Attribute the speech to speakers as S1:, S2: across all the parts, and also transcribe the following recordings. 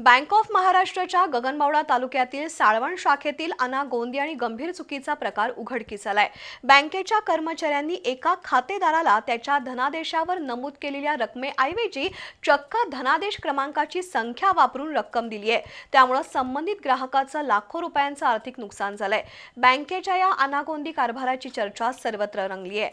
S1: Bank of महाराष्ट्राच्या गगनबावडा तालुक्यातील साळवण शाखेतील अना गोंदी आणि गंभीर चुकीचा प्रकार उघडकीस आलाय बँकेच्या कर्मचाऱ्यांनी एका खातेदाराला त्याच्या धनादेशावर नमूद केलेल्या रकमेऐवजी चक्क धनादेश क्रमांकाची संख्या वापरून रक्कम दिली आहे त्यामुळे संबंधित ग्राहकाचं लाखो रुपयांचं आर्थिक नुकसान झालंय. बँकेच्या या अनागोंदी कारभाराची चर्चा सर्वत्र रंगली आहे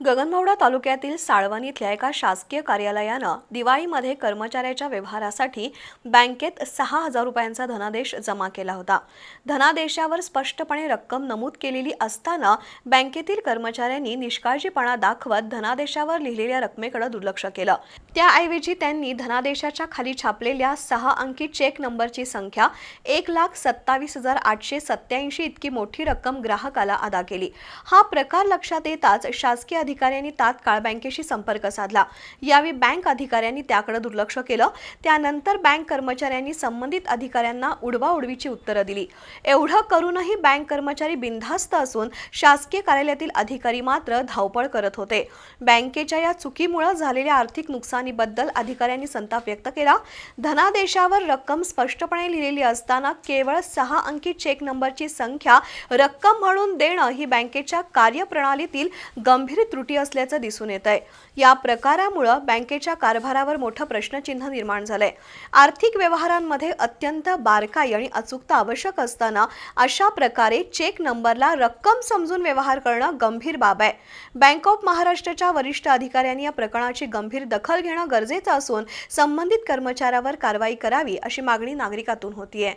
S1: गगनबावडा तालुक्यातील साळवण इथल्या एका शासकीय कार्यालयानं दिवाळीमध्ये कर्मचाऱ्याच्या व्यवहारासाठी बँकेत सहा हजार रुपयांचा धनादेश जमा केला होता. धनादेशावर स्पष्टपणे रक्कम नमूद केलेली असताना बँकेतील कर्मचाऱ्यांनी निष्काळजीपणा दाखवत धनादेशावर लिहिलेल्या रकमेकडे दुर्लक्ष केलं. त्याऐवजी त्यांनी धनादेशाच्या खाली छापलेल्या सहा अंकी चेक नंबरची संख्या एक लाख सत्तावीस हजार आठशे सत्याऐंशी इतकी मोठी रक्कम ग्राहकाला अदा केली. हा प्रकार लक्षात येताच शासकीय अधिकाऱ्यांनी तात्काळ बँकेशी संपर्क साधला. यावेळी बँक अधिकाऱ्यांनी त्याकडे दुर्लक्ष केलं. त्यानंतर बँक कर्मचाऱ्यांनी संबंधित अधिकाऱ्यांना उडवाउडवीची उत्तरं दिली. एवढं करूनही बँक कर्मचारी बिनधास्त असून शासकीय कार्यालयातील अधिकारी मात्र धावपळ करत होते. बँकेच्या या चुकीमुळे झालेल्या आर्थिक नुकसानीबद्दल अधिकाऱ्यांनी संताप व्यक्त केला. धनादेशावर रक्कम स्पष्टपणे लिहिलेली असताना केवळ सहा अंकी चेक नंबरची संख्या रक्कम म्हणून देणं ही बँकेच्या कार्यप्रणालीतील गंभीर त्रुटी असल्याचं दिसून येत आहे या प्रकारामुळं बँकेच्या कारभारावर मोठं प्रश्नचिन्ह निर्माण झालंय. आर्थिक व्यवहारांमध्ये अत्यंत बारकाई आणि अचूकता आवश्यक असताना अशा प्रकारे चेक नंबरला रक्कम समजून व्यवहार करणं गंभीर बाब आहे. बँक ऑफ महाराष्ट्राच्या वरिष्ठ अधिकाऱ्यांनी या प्रकरणाची गंभीर दखल घेणं गरजेचं असून संबंधित कर्मचाऱ्यावर कारवाई करावी अशी मागणी नागरिकातून होतीये.